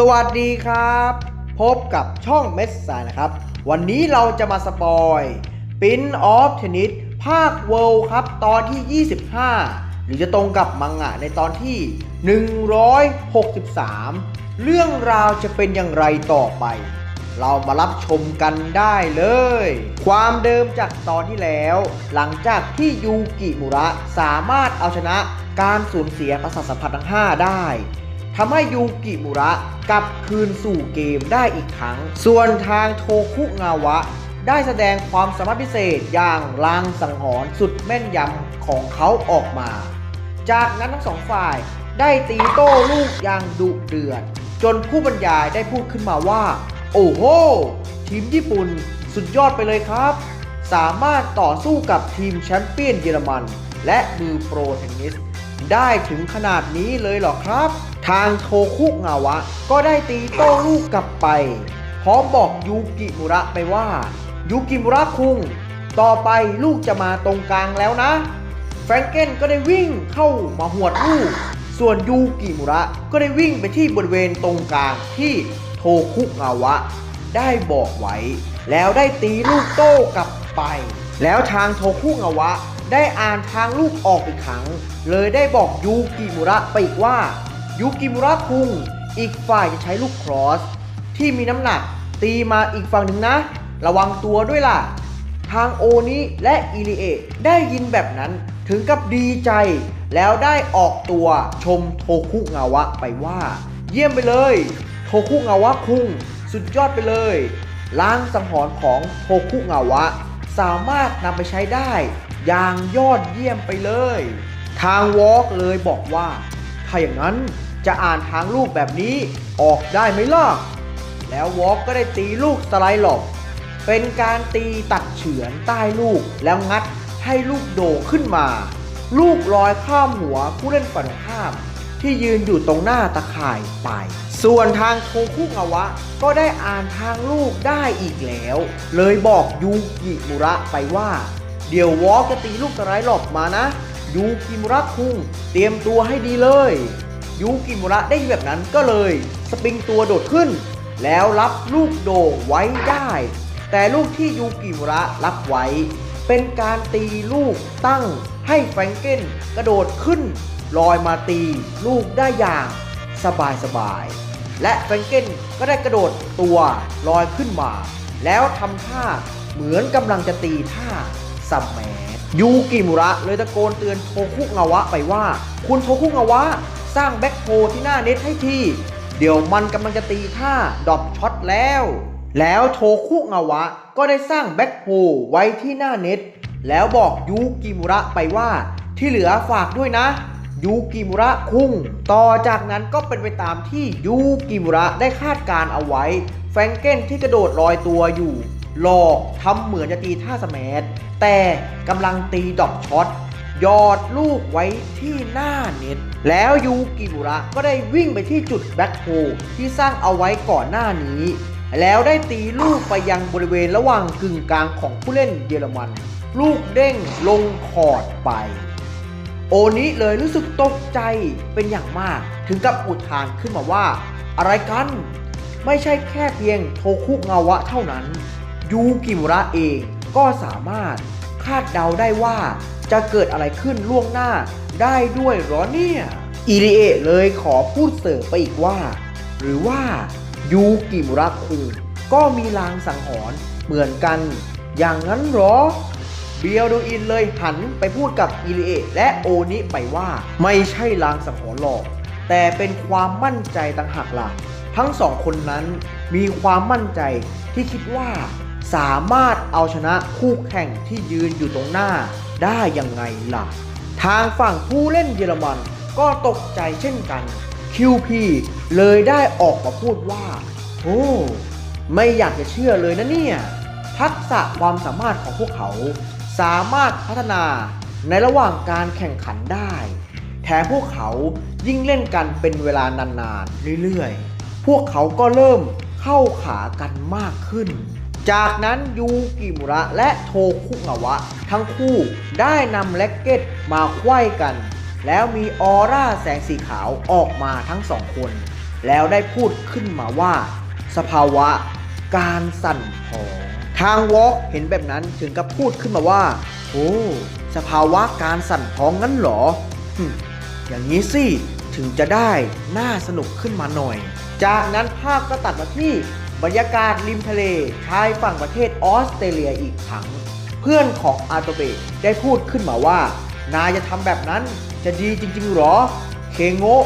สวัสดีครับ พบกับช่องเมสซายนะครับ วันนี้เราจะมาสปอยปิ้นออฟเทนนิสภาคเวิลด์ครับตอนที่ 25 หรือจะตรงกับมังงะในตอนที่ 163 เรื่องราวจะเป็นอย่างไรต่อไป เรามารับชมกันได้เลย ความเดิมจากตอนที่แล้ว หลังจากที่ยูกิมุระสามารถเอาชนะการสูญเสียประสาทสัมผัสทั้ง 5 ได้ ทำให้ยูกิมุระกลับคืนสู่เกมได้อีกครั้ง ส่วนทางโทคุงาวะ ได้แสดงความสามารถพิเศษอย่างลางสังหรณ์สุดแม่นยำของเขาออกมา จากนั้นทั้งสองฝ่ายได้ตีโต้ลูกอย่างดุเดือด จนผู้บรรยายได้พูดขึ้นมาว่า โอ้โห ทีมญี่ปุ่นสุดยอดไปเลยครับ สามารถต่อสู้กับทีมแชมเปี้ยนเยอรมัน และมือโปรเทนนิสได้ถึงขนาดนี้เลยเหรอครับ ทางโทคุงาวะ ก็ได้ตีโต้ลูกกลับไป พร้อมบอกยูกิมุระไปว่า ยูกิมุระคุง ต่อไปลูกจะมาตรงกลางแล้วนะ แฟรงเกนก็ได้วิ่งเข้ามาหวดลูก ส่วนยูกิมุระก็ได้วิ่งไปที่บริเวณตรงกลางที่โทคุงาวะ ได้บอกไว้ แล้วได้ตีลูกโต้กลับไป แล้วทางโทคุงาวะ ได้อ่านทางลูกออกอีกครั้ง เลยได้บอกยูกิมุระไปอีกว่า ยูกิมุระคุง อีกฝ่ายจะใช้ลูกครอส ที่มีน้ำหนักตีมาอีกฝั่งหนึ่งนะ ระวังตัวด้วยล่ะ ทางโอนิและอิริเอะได้ยินแบบนั้นถึงกับดีใจ แล้วได้ออกตัวชมโทคุงาวะไปว่า เยี่ยมไปเลย โทคุงาวะคุง สุดยอดไปเลยล้างสังหรณ์ของโทคุงาวะ สามารถนำไปใช้ได้ อย่างยอดเยี่ยมไปเลย ทางวอล์กเลยบอกว่า ถ้าอย่างนั้น จะอ่านทางลูกแบบนี้ออกได้ไหมล่ะ แล้ววอล์กก็ได้ตีลูกสไลด์หลบเป็นการตีตัดเฉือนใต้ลูกแล้วงัดให้ลูกโด่งขึ้นมา ลูกลอยข้ามหัวผู้เล่นฝั่งข้าม ที่ยืนอยู่ตรงหน้าตะข่ายไป ส่วนทางโทคุงาวะ ก็ได้อ่านทางลูกได้อีกแล้ว เลยบอกยูกิมุระไปว่า เดี๋ยววอล์กจะตีลูกสไลด์หลบมานะยูกิมุระคุงเตรียมตัวให้ดีเลย ยูกิมุระได้ยินแบบนั้นก็เลยสปริงตัวโดดขึ้น แล้วรับลูกโด่งไว้ได้ แต่ลูกที่ยูกิมุระรับไว้ เป็นการตีลูกตั้งให้แฟรงเกนกระโดดขึ้น ลอยมาตีลูกได้อย่างสบายสบายๆและแฟรงเกนก็ได้กระโดดตัวลอยขึ้นมา แล้วทำท่าเหมือนกำลังจะตีท่าสัมแมยูกิมุระเลยตะโกนเตือนโทคุงาวะไปว่า คุณโทคุงาวะ สร้างแบ็คโฮที่หน้าเน็ตให้ที เดี๋ยวมันกำลังจะตีท่าดอปช็อตแล้ว แล้วโทคุงาวะก็ได้สร้างแบ็คโฮไว้ที่หน้าเน็ต แล้วบอกยูกิมุระไปว่า ที่เหลือฝากด้วยนะยูกิมุระคุ้ง ต่อจากนั้นก็เป็นไปตามที่ยูกิมุระได้คาดการเอาไว้ แฟรงเกนที่กระโดดลอยตัวอยู่หลอกทำเหมือนจะตีท่าสแมสแต่กำลังตีดอปช็อต หยอดลูกไว้ที่หน้าเน็ต แล้วยูกิบุระก็ได้วิ่งไปที่จุดแบ็คโฮที่สร้างเอาไว้ก่อนหน้านี้ แล้วได้ตีลูกไปยังบริเวณระหว่างกึ่งกลางของผู้เล่นเยอรมัน ลูกเด้งลงคอร์ดไป โอนิเลยรู้สึกตกใจเป็นอย่างมากถึงกับอุทานขึ้นมาว่า อะไรกัน ไม่ใช่แค่เพียงโทคุงาวะเท่านั้นยูกิมุระเองก็สามารถาดเดาได้ว่าจะเกิดอะไรขึ้นล่วงหน้าได้ด้วยหรอเนี่ยอิริเอะเลยขอพูดเสริมไปอีกว่า หรือว่ายูกิมุระคุงก็มีลางสังหรณ์เหมือนกัน อย่างนั้นหรอ เบียวดูอินเลยหันไปพูดกับอิริเอะและโอนิไปว่าไม่ใช่ลางสังหรณ์หรอก แต่เป็นความมั่นใจต่างหากล่ะ ทั้งสองคนนั้นมีความมั่นใจที่คิดว่า สามารถเอาชนะคู่แข่งที่ยืนอยู่ตรงหน้าได้ยังไงล่ะ ทางฝั่งผู้เล่นเยอรมันก็ตกใจเช่นกัน QP เลยได้ออกมาพูดว่า โอ้ ไม่อยากจะเชื่อเลยนะเนี่ย ทักษะความสามารถของพวกเขา สามารถพัฒนาในระหว่างการแข่งขันได้ แถมพวกเขายิ่งเล่นกันเป็นเวลานานๆ เรื่อยๆ พวกเขาก็เริ่มเข้าขากันมากขึ้น จากนั้นยูกิมุระและโทคุงาวะ ทั้งคู่ได้นำแล็กเก็ตมาไขว้กัน แล้วมีออร่าแสงสีขาวออกมาทั้งสองคน แล้วได้พูดขึ้นมาว่า สภาวะการสั่นผองทางวอล์กเห็นแบบนั้นถึงกับพูดขึ้นมาว่า โอ้สภาวะการสั่นพองงั้นเหรอ อย่างนี้สิ ถึงจะได้น่าสนุกขึ้นมาหน่อย จากนั้นภาพก็ตัดมาที่ บรรยากาศริมทะเลชายฝั่งประเทศออสเตรเลียอีกครั้ง เพื่อนของอาโตเบะได้พูดขึ้นมาว่า นายจะทำแบบนั้นจะดีจริงๆหรอ เคโงะ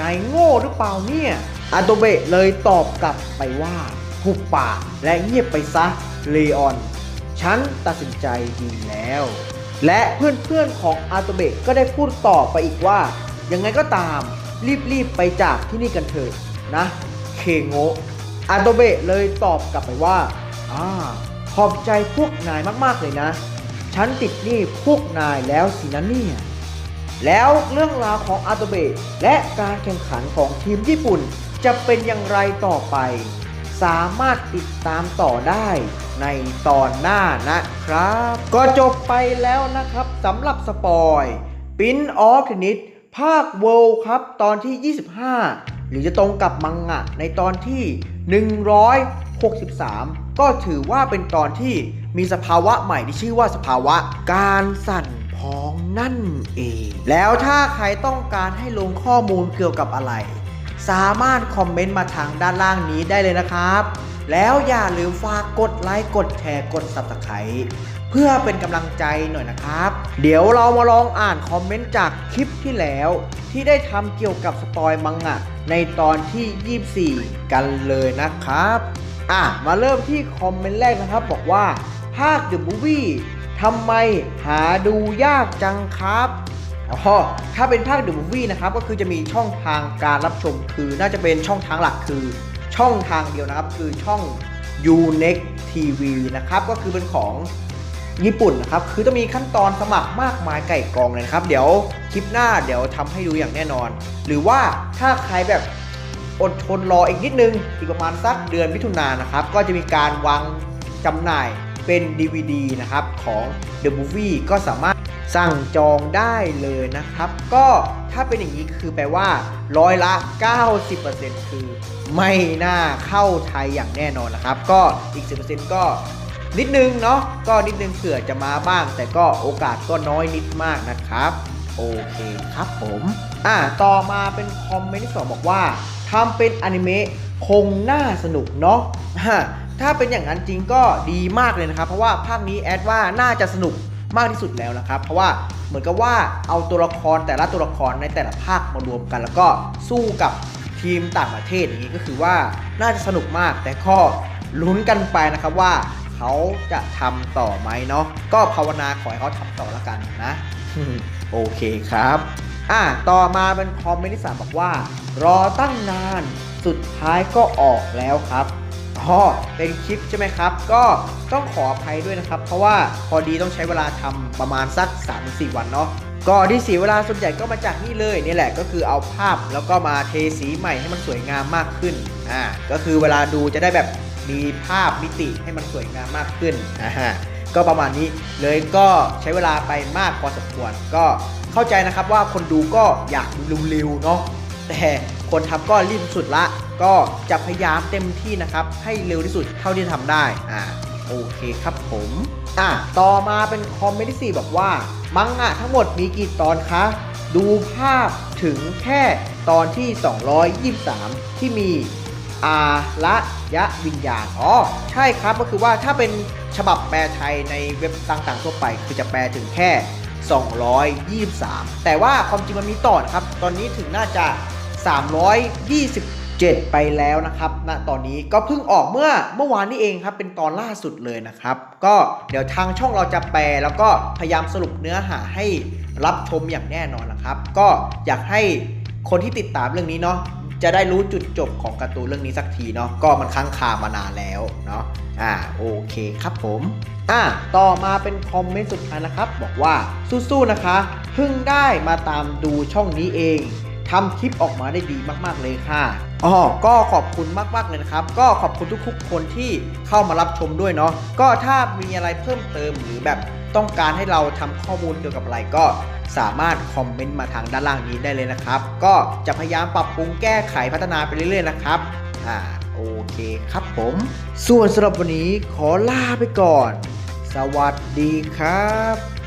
นายโง่หรือเปล่าเนี่ยอาโตเบะเลยตอบกลับไปว่าหุบปากและเงียบไปซะเลออน ฉันตัดสินใจดีแล้ว และเพื่อนๆของอาโตเบะก็ได้พูดต่อไปอีกว่า ยังไงก็ตามรีบๆไปจากที่นี่กันเถอะนะ เคโงะ อาโตเบะเลยตอบกลับไปว่าอ่าขอบใจพวกนายมากๆเลยนะ ฉันติดหนี้พวกนายแล้วสินะเนี่ยแล้วเรื่องราวของอาโตเบะและการแข่งขันของทีมญี่ปุ่น จะเป็นอย่างไรต่อไป สามารถติดตามต่อได้ในตอนหน้านะครับ ก็จบไปแล้วนะครับสำหรับสปอยปินออฟเทนิสภาคเวิลด์ครับตอนที่ 25 หรือจะตรงกับมังงะในตอนที่ 163 ก็ถือว่าเป็นตอนที่มีสภาวะใหม่ที่ชื่อว่าสภาวะการสั่นพองนั่นเอง แล้วถ้าใครต้องการให้ลงข้อมูลเกี่ยวกับอะไร สามารถคอมเมนต์มาทางด้านล่างนี้ได้เลยนะครับ แล้วอย่าลืมฝากกดไลค์กดแชร์กด Subscribe เพื่อเป็นกำลังใจหน่อยนะครับ เดี๋ยวเรามาลองอ่านคอมเมนต์จากคลิปที่แล้ว ที่ได้ทำเกี่ยวกับสปอยมังงะในตอนที่ 24 กันเลยนะครับอะมาเริ่มที่คอมเมนต์แรกนะครับ บอกว่า ภาค The Movie ทำไมหาดูยากจังครับอ๋อถ้าเป็นภาค The Movie นะครับก็คือจะมีช่องทางการรับชมคือน่าจะเป็นช่องทางหลักคือ ช่องทางเดียวนะครับ คือช่อง Unext TV นะครับ ก็คือเป็นของ ญี่ปุ่นนะครับคือจะมีขั้นตอนสมัครมากมายไก่กองเลยนะครับ เดี๋ยวคลิปหน้าเดี๋ยวทำให้ดูอย่างแน่นอน หรือว่าถ้าใครแบบอดทนรออีกนิดนึง อีกประมาณสักเดือนมิถุนายนนะครับ ก็จะมีการวางจำหน่ายเป็น DVD นะครับ ของ The Movie ก็สามารถสั่งจองได้เลยนะครับ ก็ถ้าเป็นอย่างนี้คือแปลว่าร้อยละ 90%คือไม่น่าเข้าไทยอย่างแน่นอนนะครับ ก็อีก 10%ก็ นิดนึงเนาะก็นิดนึงเผื่อจะมาบ้าง แต่ก็โอกาสก็น้อยนิดมากนะครับโอเคครับผมอ่าต่อมาเป็นคอมเมนต์ที่สองบอกว่าทำเป็นอนิเมะคงน่าสนุกเนาะฮะถ้าเป็นอย่างนั้นจริงก็ดีมากเลยนะครับ เพราะว่าภาคนี้แอดว่าน่าจะสนุกมากที่สุดแล้วนะครับ เพราะว่าเหมือนกับว่าเอาตัวละครแต่ละตัวละครในแต่ละภาคมารวมกัน แล้วก็สู้กับทีมต่างประเทศอย่างนี้ก็คือว่าน่าจะสนุกมากแต่ก็ลุ้นกันไปนะครับว่า เขาจะทำต่อไหมเนาะก็ภาวนาขอให้เขาทำต่อแล้วกันนะโอเคครับอะต่อมาเป็นคอมเมนต์ที่สามบอกว่า รอตั้งนานสุดท้ายก็ออกแล้วครับอ๋อเป็นคลิปใช่ไหมครับ ก็ต้องขออภัยด้วยนะครับ เพราะว่าพอดีต้องใช้เวลาทำประมาณสัก 3-4 วันเนาะก็ที่เสียเวลาส่วนใหญ่ก็มาจากนี่เลยนี่แหละก็คือเอาภาพแล้วก็มาเทสีใหม่ให้มันสวยงามมากขึ้นอ่าก็คือเวลาดูจะได้แบบ มีภาพมิติให้มันสวยงามมากขึ้นอ่าฮะก็ประมาณนี้เลยก็ใช้เวลาไปมากพอสมควร ก็เข้าใจนะครับว่าคนดูก็อยากดูเร็วๆเนาะแต่คนทำก็รีบสุดละ ก็จะพยายามเต็มที่นะครับ ให้เร็วที่สุดเท่าที่ทำได้อ่าโอเคครับผมอะต่อมาเป็นคอมเมนต์ที่4บอกว่า มังงะทั้งหมดมีกี่ตอนคะดูภาพถึงแค่ตอนที่ 223 ที่มี อาระยะวิญญาณ อ๋อ ใช่ครับ ก็คือว่าถ้าเป็นฉบับแปลไทยในเว็บต่างๆทั่วไป คือจะแปลถึงแค่ 223 แต่ว่าความจริงมันมีต่อนะครับ ตอนนี้ถึงน่าจะ 327 ไปแล้วนะครับณตอนนี้ก็เพิ่งออกเมื่อเมื่อวานนี้เองครับ เป็นตอนล่าสุดเลยนะครับ ก็เดี๋ยวทางช่องเราจะแปลแล้วก็พยายามสรุปเนื้อหาให้รับชมอย่างแน่นอนนะครับ ก็อยากให้คนที่ติดตามเรื่องนี้เนาะ จะได้รู้จุดจบของการ์ตูนเรื่องนี้สักทีเนาะก็มันค้างคามานานแล้วเนาะอ่าโอเคครับผมอ่าต่อมาเป็นคอมเมนต์สุดท้ายนะครับ บอกว่าสู้ๆนะคะเพิ่งได้มาตามดูช่องนี้เองทำคลิปออกมาได้ดีมากๆเลยค่ะอ๋อก็ขอบคุณมากๆเลยนะครับ ก็ขอบคุณทุกๆคนที่เข้ามารับชมด้วยเนาะก็ถ้ามีอะไรเพิ่มเติมหรือแบบ ต้องการให้เราทำข้อมูลเกี่ยวกับอะไรก็สามารถคอมเมนต์มาทางด้านล่างนี้ได้เลยนะครับ ก็จะพยายามปรับปรุงแก้ไขพัฒนาไปเรื่อยๆนะครับอ่าโอเคครับผม ส่วนสำหรับวันนี้ขอลาไปก่อน สวัสดีครับ